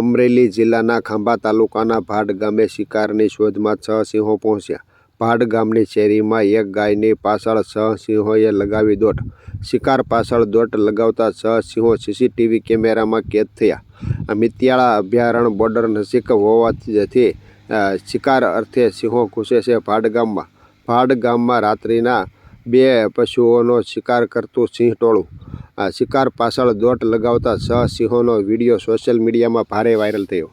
અમરેલી જિલ્લાના ખાંભા તાલુકાના ભાડ ગામે શિકારની શોધમાં છ સિંહો પહોંચ્યા. ભાડ ગામની શેરીમાં એક ગાયની પાછળ છ સિંહોએ લગાવી દોટ. શિકાર પાછળ દોટ લગાવતા છ સિંહો સીસીટીવી કેમેરામાં કેદ થયા. આ મિતિયાળા અભયારણ્ય બોર્ડર નજીક હોવાથી શિકાર અર્થે સિંહો ઘૂસે છે ભાડ ગામમાં. ભાડ ગામમાં રાત્રિના બે પશુઓનો શિકાર કરતું સિંહ ટોળું. આ શિકાર પાછળ દોટ લગાવતા છ સિંહોનો વીડિયો સોશિયલ મીડિયામાં ભારે વાયરલ થયો.